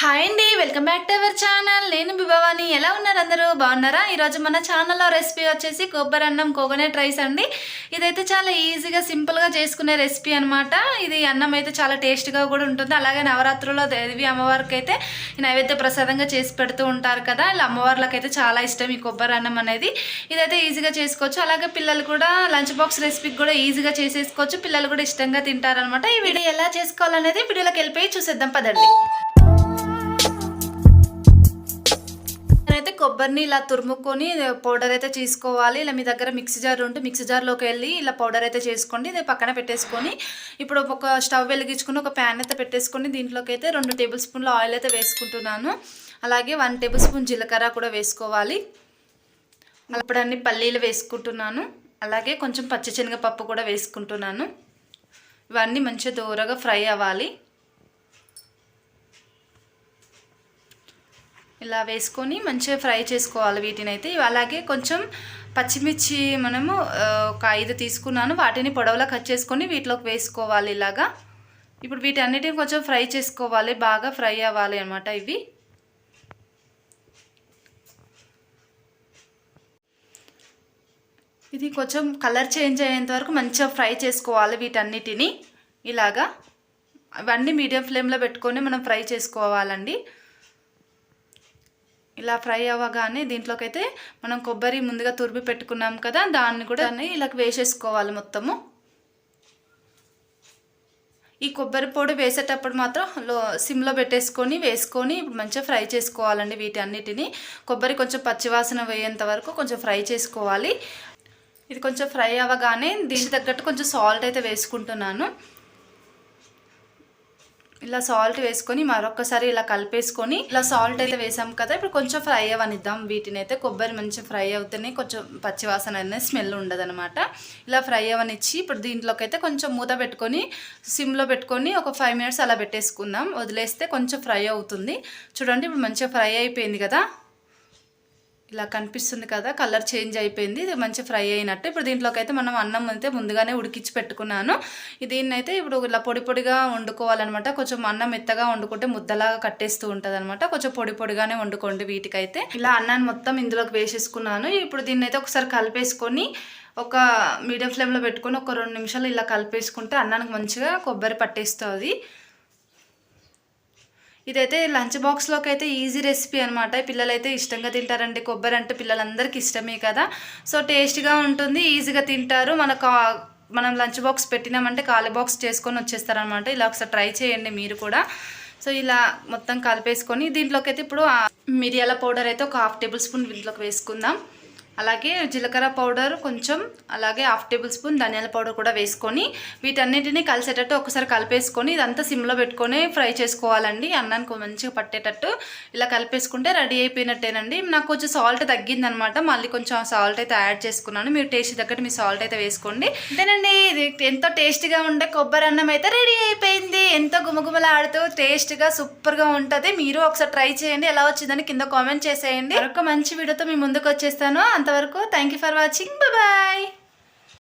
Hi అండి welcome back to our channel నేను బిభవాని ఎలా ఉన్నారు అందరూ? బాగున్నారా? ఈరోజు మన ఛానల్లో రెసిపీ వచ్చేసి కొబ్బరి అన్నం కోకోనట్ రైస్ అండి. ఇదైతే చాలా ఈజీగా సింపుల్గా చేసుకునే రెసిపీ అనమాట ఇది అన్నం అయితే చాలా టేస్ట్గా కూడా ఉంటుంది. అలాగే నవరాత్రుల్లో దేవి అమ్మవారికి అయితే నైవేద్య ప్రసాదంగా చేసి పెడుతూ ఉంటారు కదా. ఇలా అమ్మవార్లకు అయితే చాలా ఇష్టం ఈ కొబ్బరి అన్నం అనేది. ఇదైతే ఈజీగా చేసుకోవచ్చు. అలాగే పిల్లలు కూడా లంచ్ బాక్స్ రెసిపీకి కూడా ఈజీగా చేసేసుకోవచ్చు. పిల్లలు కూడా ఇష్టంగా తింటారనమాట ఈ వీడియో ఎలా చేసుకోవాలనేది వీడియోలోకి వెళ్ళిపోయి చూసేద్దాం. పదండి. కొబ్బరిని ఇలా తురుముకొని పౌడర్ అయితే తీసుకోవాలి ఇలా మీ దగ్గర మిక్సీ జార్ ఉంటే మిక్సీ జార్లోకి వెళ్ళి ఇలా పౌడర్ అయితే చేసుకోండి. ఇది పక్కన పెట్టేసుకొని ఇప్పుడు ఒక స్టవ్ వెలిగించుకుని ఒక ప్యాన్ అయితే పెట్టేసుకొని దీంట్లోకి అయితే రెండు టేబుల్ స్పూన్ల ఆయిల్ అయితే వేసుకుంటున్నాను. అలాగే వన్ టేబుల్ స్పూన్ జీలకర్ర కూడా వేసుకోవాలి. అప్పుడు అన్ని పల్లీలు వేసుకుంటున్నాను. అలాగే కొంచెం పచ్చిశనగపప్పు కూడా వేసుకుంటున్నాను. ఇవన్నీ మంచిగా దూరగా ఫ్రై అవ్వాలి. ఇలా వేసుకొని మంచిగా ఫ్రై చేసుకోవాలి వీటిని అయితే అలాగే కొంచెం పచ్చిమిర్చి మనము ఒక ఐదు తీసుకున్నాను. వాటిని పొడవలా కట్ చేసుకొని వీటిలోకి వేసుకోవాలి ఇలాగా. ఇప్పుడు వీటన్నిటిని కొంచెం ఫ్రై చేసుకోవాలి. బాగా ఫ్రై అవ్వాలి అనమాట ఇవి. ఇది కొంచెం కలర్ చేంజ్ అయ్యేంత వరకు మంచిగా ఫ్రై చేసుకోవాలి వీటన్నిటిని. ఇలాగా. అవన్నీ మీడియం ఫ్లేమ్లో పెట్టుకొని మనం ఫ్రై చేసుకోవాలండి. ఇలా ఫ్రై అవ్వగానే దీంట్లోకి అయితే మనం కొబ్బరి ముందుగా తురిమి పెట్టుకున్నాం కదా దాన్ని కూడా దాన్ని ఇలా వేసేసుకోవాలి మొత్తము. ఈ కొబ్బరి పొడి వేసేటప్పుడు మాత్రం లో సిమ్లో పెట్టేసుకొని వేసుకొని మంచిగా ఫ్రై చేసుకోవాలండి వీటి అన్నిటిని కొబ్బరి కొంచెం పచ్చివాసన వేయేంత వరకు కొంచెం ఫ్రై చేసుకోవాలి. ఇది కొంచెం ఫ్రై అవ్వగానే దీనికి తగ్గట్టు కొంచెం సాల్ట్ అయితే వేసుకుంటున్నాను. ఇలా సాల్ట్ వేసుకొని మరొకసారి ఇలా కలిపేసుకొని ఇలా సాల్ట్ అయితే వేసాం కదా ఇప్పుడు కొంచెం ఫ్రై అవ్వనిద్దాం. వీటిని అయితే కొబ్బరి మంచిగా ఫ్రై అవుతేనే కొంచెం పచ్చివాసన అనేది స్మెల్ ఉండదనమాట ఇలా ఫ్రై అవ్వనిచ్చి ఇప్పుడు దీంట్లోకి అయితే కొంచెం మూత పెట్టుకొని సిమ్లో పెట్టుకొని ఒక ఫైవ్ మినిట్స్ అలా పెట్టేసుకుందాం. వదిలేస్తే కొంచెం ఫ్రై అవుతుంది. చూడండి ఇప్పుడు మంచిగా ఫ్రై అయిపోయింది కదా. ఇలా కనిపిస్తుంది కదా కలర్ చేంజ్ అయిపోయింది ఇది మంచి ఫ్రై అయినట్టు. ఇప్పుడు దీంట్లోకి అయితే మనం అన్నం అయితే ముందుగానే ఉడికించి పెట్టుకున్నాను. దీన్ని అయితే ఇప్పుడు ఇలా పొడి పొడిగా వండుకోవాలన్నమాట. కొంచెం అన్నం మెత్తగా వండుకుంటే ముద్దలాగా కట్టేస్తూ ఉంటుంది అనమాట కొంచెం పొడి పొడిగానే వండుకోండి వీటికైతే. ఇలా అన్నాన్ని మొత్తం ఇందులోకి వేసేసుకున్నాను. ఇప్పుడు దీన్ని అయితే ఒకసారి కలిపేసుకొని ఒక మీడియం ఫ్లేమ్లో పెట్టుకొని ఒక రెండు నిమిషాలు ఇలా కలిపేసుకుంటే అన్నానికి మంచిగా కొబ్బరి పట్టేస్తుంది. ఇదైతే లంచ్ బాక్స్లోకి అయితే ఈజీ రెసిపీ అనమాట పిల్లలైతే ఇష్టంగా తింటారండి. కొబ్బరి అంటే పిల్లలందరికీ ఇష్టమే కదా. సో టేస్ట్గా ఉంటుంది ఈజీగా తింటారు. మనకు మనం లంచ్ బాక్స్ పెట్టినామంటే ఖాళీ బాక్స్ చేసుకొని వచ్చేస్తారనమాట ఇలా ఒకసారి ట్రై చేయండి మీరు కూడా. సో ఇలా మొత్తం కలిపేసుకొని దీంట్లోకి అయితే ఇప్పుడు మిరియాల పౌడర్ అయితే ఒక హాఫ్ టేబుల్ స్పూన్ దీంట్లోకి వేసుకుందాం. అలాగే జీలకర్ర పౌడర్ కొంచెం అలాగే హాఫ్ టేబుల్ స్పూన్ ధనియాల పౌడర్ కూడా వేసుకొని వీటన్నిటిని కలిసేటట్టు ఒకసారి కలిపేసుకొని ఇదంతా సిమ్లో పెట్టుకొని ఫ్రై చేసుకోవాలండి. అన్నానికి మంచిగా పట్టేటట్టు ఇలా కలిపేసుకుంటే రెడీ అయిపోయినట్టేనండి. నాకు కొంచెం సాల్ట్ తగ్గిందనమాట. మళ్ళీ కొంచెం సాల్ట్ అయితే యాడ్ చేసుకున్నాను. మీరు టేస్ట్ తగ్గట్టు మీ సాల్ట్ అయితే వేసుకోండి. అంతేనండి ఇది ఎంతో టేస్టీగా ఉండే కొబ్బరి అన్నం అయితే రెడీ అయిపోయింది. ఎంతో గుమగుమలాడుతూ టేస్ట్గా సూపర్గా ఉంటుంది. మీరు ఒకసారి ట్రై చేయండి. ఎలా వచ్చిందని కింద కామెంట్ చేసేయండి. మరొక మంచి వీడియోతో మీ ముందుకు వచ్చేస్తాను. అంతవరకు thank you for watching bye